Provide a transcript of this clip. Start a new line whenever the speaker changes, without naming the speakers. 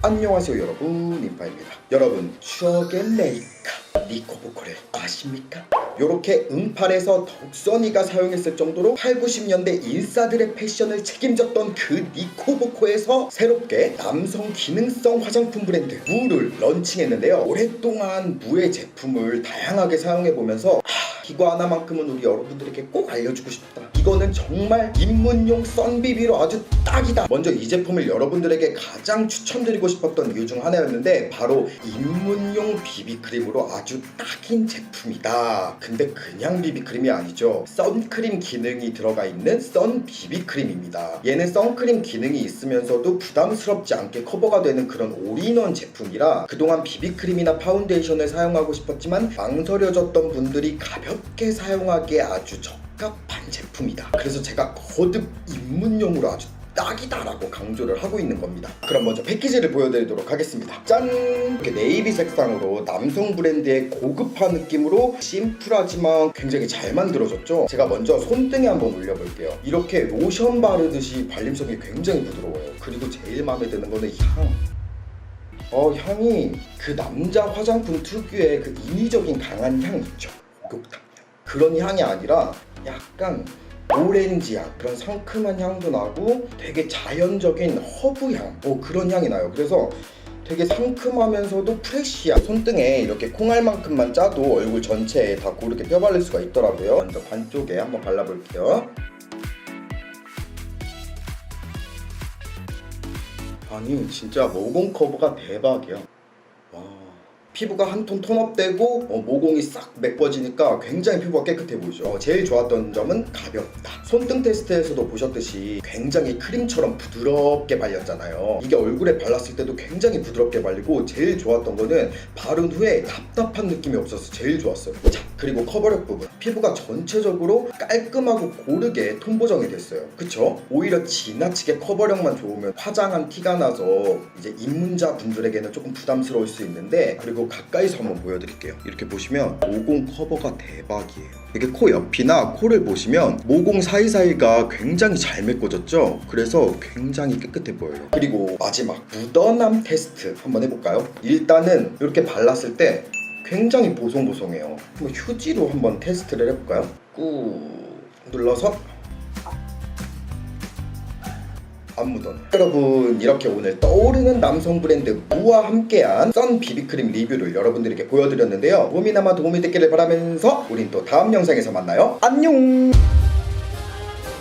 안녕하세요 여러분. 인파입니다. 여러분 추억의 메이크업 니코보코를 아십니까? 요렇게 응팔에서 덕선이가 사용했을 정도로 8, 90년대 인싸들의 패션을 책임졌던 그 니코보코에서 새롭게 남성 기능성 화장품 브랜드 무를 런칭했는데요. 오랫동안 무의 제품을 다양하게 사용해보면서 하, 이거 하나만큼은 우리 여러분들에게 꼭 알려주고 싶다. 이거는 정말 입문용 썬비비로 아주 딱이다. 먼저 이 제품을 여러분들에게 가장 추천드리고 싶었던 이유 중 하나였는데 바로 입문용 비비크림으로 아주 딱인 제품이다 근데 그냥 비비크림이 아니죠. 선크림 기능이 들어가 있는 선 비비크림입니다. 얘는 선크림 기능이 있으면서도 부담스럽지 않게 커버가 되는 그런 올인원 제품이라 그동안 비비크림이나 파운데이션을 사용하고 싶었지만 망설여졌던 분들이 가볍게 사용하기에 아주 적합한 제품이다. 그래서 제가 거듭 입문용으로 아주 딱이다라고 강조를 하고 있는 겁니다. 그럼 먼저 패키지를 보여드리도록 하겠습니다. 짠! 이렇게 네이비 색상으로 남성 브랜드의 고급화 느낌으로 심플하지만 굉장히 잘 만들어졌죠? 제가 먼저 손등에 한번 올려볼게요. 이렇게 로션 바르듯이 발림성이 굉장히 부드러워요. 그리고 제일 마음에 드는 거는 향. 어, 향이 그 남자 화장품 특유의 그 인위적인 강한 향 있죠? 목욕탕 향. 그런 향이 아니라 약간 오렌지 향 그런 상큼한 향도 나고 되게 자연적인 허브 향 뭐 그런 향이 나요. 그래서 되게 상큼하면서도 프레쉬한 손등에 이렇게 콩알만큼만 짜도 얼굴 전체에 다 고르게 펴바를 수가 있더라고요. 먼저 관 쪽에 한번 발라볼게요. 아니 진짜 모공 커버가 대박이야. 와 피부가 한 톤 톤업되고 어, 모공이 싹 메꿔지니까 굉장히 피부가 깨끗해 보이죠. 어, 제일 좋았던 점은 가볍다. 손등 테스트에서도 보셨듯이 굉장히 크림처럼 부드럽게 발렸잖아요. 이게 얼굴에 발랐을 때도 굉장히 부드럽게 발리고 제일 좋았던 거는 바른 후에 답답한 느낌이 없어서 제일 좋았어요. 자 그리고 커버력 부분. 피부가 전체적으로 깔끔하고 고르게 톤 보정이 됐어요. 그쵸? 오히려 지나치게 커버력만 좋으면 화장한 티가 나서 이제 입문자 분들에게는 조금 부담스러울 수 있는데 그리고 가까이서 한번 보여드릴게요. 이렇게 보시면 모공 커버가 대박이에요. 이게 코 옆이나 코를 보시면 모공 사이사이가 굉장히 잘 메꿔졌죠? 그래서 굉장히 깨끗해 보여요. 그리고 마지막 묻어남 테스트 한번 해볼까요? 일단은 이렇게 발랐을 때 굉장히 보송보송해요. 휴지로 한번 테스트를 해볼까요? 꾹 눌러서 안 묻어요. 여러분 이렇게 오늘 떠오르는 남성 브랜드 무와 함께한 썬 비비크림 리뷰를 여러분들에게 보여드렸는데요. 몸이나마 도움이 됐기를 바라면서 우린 또 다음 영상에서 만나요. 안녕.